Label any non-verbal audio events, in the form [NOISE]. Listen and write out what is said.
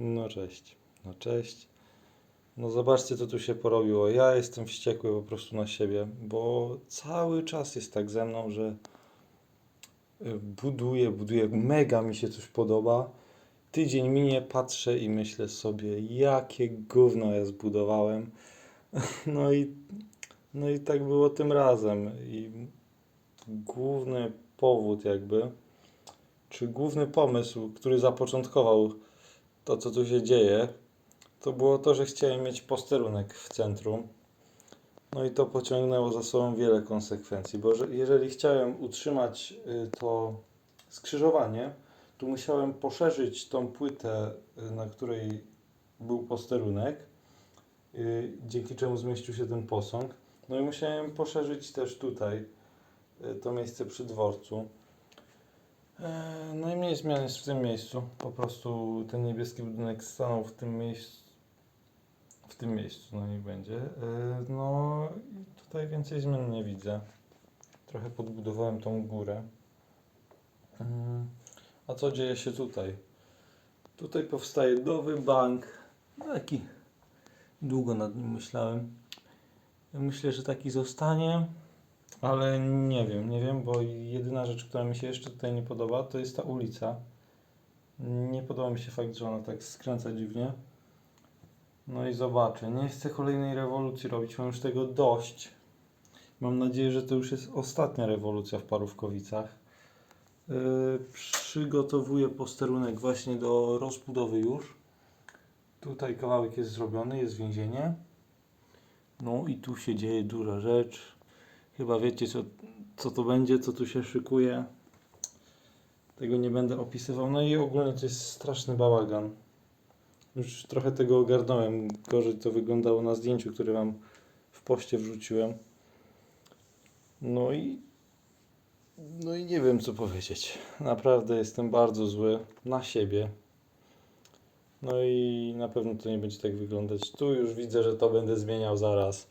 No cześć. No cześć. No zobaczcie, co tu się porobiło. Ja jestem wściekły po prostu na siebie, bo cały czas jest tak ze mną, że y, buduję, buduję. Mega mi się coś podoba. Tydzień minie, patrzę i myślę sobie, jakie gówno ja zbudowałem. [LAUGHS] No i, no i tak było tym razem. I główny powód jakby, czy główny pomysł, który zapoczątkował to, co tu się dzieje, to było to, że chciałem mieć posterunek w centrum. No i to pociągnęło za sobą wiele konsekwencji, bo że, jeżeli chciałem utrzymać y, to skrzyżowanie, tu musiałem poszerzyć tą płytę, y, na której był posterunek, y, dzięki czemu zmieścił się ten posąg. No i musiałem poszerzyć też tutaj to miejsce przy dworcu. E, Najmniej zmian jest w tym miejscu. Po prostu ten niebieski budynek stanął w tym miejscu. W tym miejscu, no niech będzie. E, No i tutaj więcej zmian nie widzę. Trochę podbudowałem tą górę. Mm, A co dzieje się tutaj? Tutaj powstaje nowy bank. Taki. Długo nad nim myślałem. Myślę, że taki zostanie. Ale nie wiem, nie wiem, bo jedyna rzecz, która mi się jeszcze tutaj nie podoba, to jest ta ulica. Nie podoba mi się fakt, że ona tak skręca dziwnie. No i zobaczę. Nie chcę kolejnej rewolucji robić, mam już tego dość. Mam nadzieję, że to już jest ostatnia rewolucja w Parówkowicach. Yy, przygotowuję posterunek właśnie do rozbudowy już. Tutaj kawałek jest zrobiony, jest więzienie. No i tu się dzieje duża rzecz. Chyba wiecie, co, co to będzie, co tu się szykuje. Tego nie będę opisywał. No i ogólnie to jest straszny bałagan. Już trochę tego ogarnąłem. Gorzej to wyglądało na zdjęciu, które wam w poście wrzuciłem. No i. No i nie wiem, co powiedzieć. Naprawdę jestem bardzo zły na siebie. No i na pewno to nie będzie tak wyglądać. Tu już widzę, że to będę zmieniał zaraz.